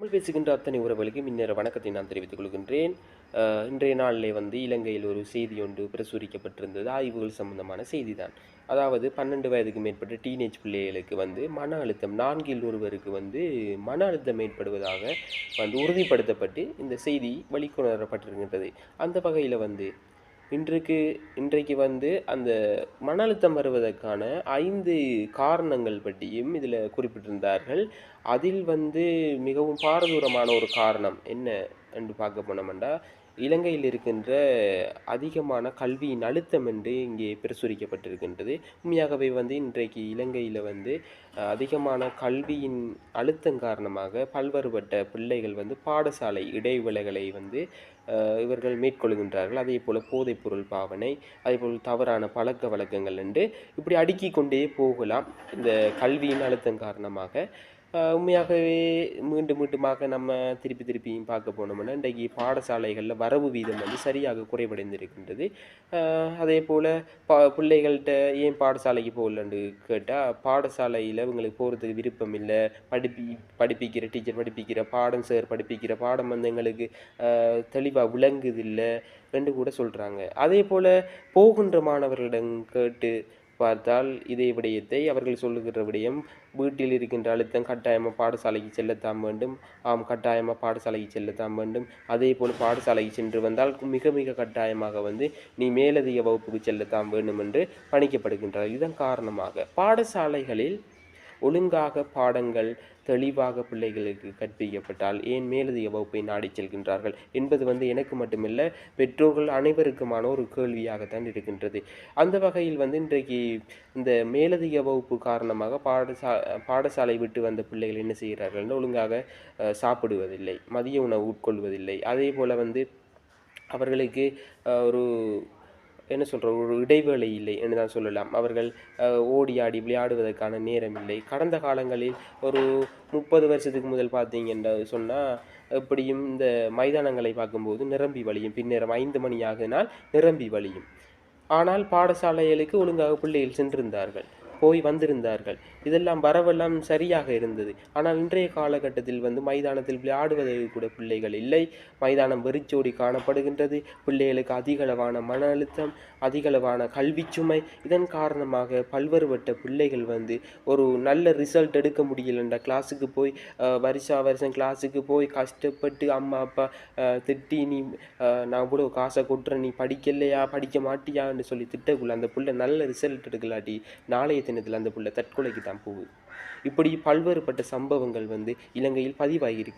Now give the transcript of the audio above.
தமிழ் பேசுகின்ற அத்தனை உறவுகளுக்கு இன்னொரு வணக்கத்தை நான் தெரிவித்துக் கொள்கின்றேன். இன்றைய நாளிலே வந்து இலங்கையில் ஒரு செய்தி ஒன்று பிரசுரிக்கப்பட்டிருந்தது. ஆய்வுகள் சம்பந்தமான செய்தி தான் அதாவது பன்னெண்டு வயதுக்கு மேற்பட்ட டீனேஜ் பிள்ளைகளுக்கு வந்து மன அழுத்தம் நான்கில் ஒருவருக்கு வந்து மன அழுத்தம் ஏற்படுவதாக வந்து உறுதிப்படுத்தப்பட்டு இந்த செய்தி வழிகொணரப்பட்டிருக்கின்றது அந்த வகையில் வந்து இன்றைக்கு இன்றைக்கு வந்து அந்த மன அழுத்தம் வருவதற்கான ஐந்து காரணங்கள் பற்றியும் இதில் குறிப்பிட்டிருந்தார்கள். அதில் வந்து மிகவும் பாரதூரமான ஒரு காரணம் என்ன என்று பார்க்க போனோம்னா இலங்கையில் இருக்கின்ற அதிகமான கல்வியின் அழுத்தம் என்று இங்கே பிரசுரிக்கப்பட்டிருக்கின்றது. உண்மையாகவே வந்து இன்றைக்கு இலங்கையில் வந்து அதிகமான கல்வியின் அழுத்தம் காரணமாக பல்வேறுபட்ட பிள்ளைகள் வந்து பாடசாலை இடைவேளைகளை வந்து இவர்கள் மேற்கொள்கின்றார்கள். அதே போல் போதைப்பொருள் பாவனை அதே போல் தவறான பழக்க வழக்கங்கள் என்று இப்படி அடுக்கி கொண்டே போகலாம். இந்த கல்வியின் அழுத்தம் காரணமாக உண்மையாகவே மீண்டும் மீண்டுமாக நம்ம திருப்பி திருப்பியும் பார்க்க போனோம்னா இன்றைக்கு பாடசாலைகளில் வரவு வீதம் வந்து சரியாக குறைவடைந்திருக்கின்றது. அதே போல் பா பிள்ளைகள்கிட்ட ஏன் பாடசாலைக்கு போகலன்னு கேட்டால் பாடசாலையில் இவங்களுக்கு போகிறதுக்கு விருப்பம் இல்லை. படிப்பி படிப்பிக்கிற டீச்சர் படிப்பிக்கிற பாடம் சார் படிப்பிக்கிற பாடம் வந்து எங்களுக்கு தெளிவாக விளங்குதில்லை. ரெண்டு கூட சொல்கிறாங்க அதே போல் போகின்ற மாணவர்களிடம் கேட்டு பார்த்தால் இதே விடயத்தை அவர்கள் சொல்லுகிற விடயம் வீட்டில் இருக்கின்ற அழுத்தம் கட்டாயமாக பாடசாலைக்கு செல்லத்தான் வேண்டும். ஆம் கட்டாயமாக பாடசாலைக்கு செல்லத்தான் வேண்டும். அதே போல் பாடசாலைக்கு சென்று வந்தால் மிக மிக கட்டாயமாக வந்து நீ மேலதிக வகுப்புக்கு செல்லத்தான் வேண்டும் என்று பணிக்கப்படுகின்றார் இதன் காரணமாக. பாடசாலைகளில் ஒழுங்காக பாடங்கள் தெளிவாக பிள்ளைகளுக்கு கற்பிக்கப்பட்டால் ஏன் மேலதிக வகுப்பை நாடி செல்கின்றார்கள் என்பது வந்து எனக்கு மட்டுமில்லை பெற்றோர்கள் அனைவருக்குமான ஒரு கேள்வியாகத்தான் இருக்கின்றது. அந்த வகையில் வந்து இன்றைக்கு இந்த மேலதிக வகுப்பு காரணமாக பாடசா பாடசாலை விட்டு வந்த பிள்ளைகள் என்ன செய்கிறார்கள் ஒழுங்காக சாப்பிடுவதில்லை மதிய உணவு உட்கொள்வதில்லை. அதே போல் வந்து அவர்களுக்கு ஒரு என்ன சொல்கிற ஒரு இடைவேளை இல்லை என்று தான் சொல்லலாம். அவர்கள் ஓடி ஆடி விளையாடுவதற்கான நேரம் இல்லை. கடந்த காலங்களில் ஒரு முப்பது வருஷத்துக்கு முதல் பார்த்தீங்கன்னு சொன்னால் எப்படியும் இந்த மைதானங்களை பார்க்கும்போது நிரம்பி வழியும். பின்னேரம் ஐந்து மணி ஆகினால் நிரம்பி வழியும். ஆனால் பாடசாலைகளுக்கு ஒழுங்காக பிள்ளைகள் சென்றிருந்தார்கள். போய் வந்திருந்தார்கள். இதெல்லாம் வரவெல்லாம் சரியாக இருந்தது. ஆனால் இன்றைய காலகட்டத்தில் வந்து மைதானத்தில் விளையாடுவதற்கு கூட பிள்ளைகள் இல்லை. மைதானம் வெறிச்சோடி காணப்படுகின்றது. பிள்ளைகளுக்கு அதிகளவான மன அழுத்தம் அதிகளவான கல்வி சுமை. இதன் காரணமாக பல்வேறுபட்ட பிள்ளைகள் வந்து ஒரு நல்ல ரிசல்ட் எடுக்க முடியலன்ற கிளாஸுக்கு போய் வருஷா வருஷம் கிளாஸுக்கு போய் கஷ்டப்பட்டு அம்மா அப்பா திட்டி நீ நான் இவ்வளோ காசை கொட்டுறேன். நீ படிக்கலையா? படிக்க மாட்டியான்னு சொல்லி திட்டக்குள்ள அந்த பிள்ளை நல்ல ரிசல்ட் எடுக்கலாட்டி நாளைய தினத்தில் அந்த புள்ள தற்கொலைக்கு தான் போகுது. இப்படி பல்வேறுபட்ட சம்பவங்கள் வந்து இலங்கையில் பதிவாகியிருக்கின்றன.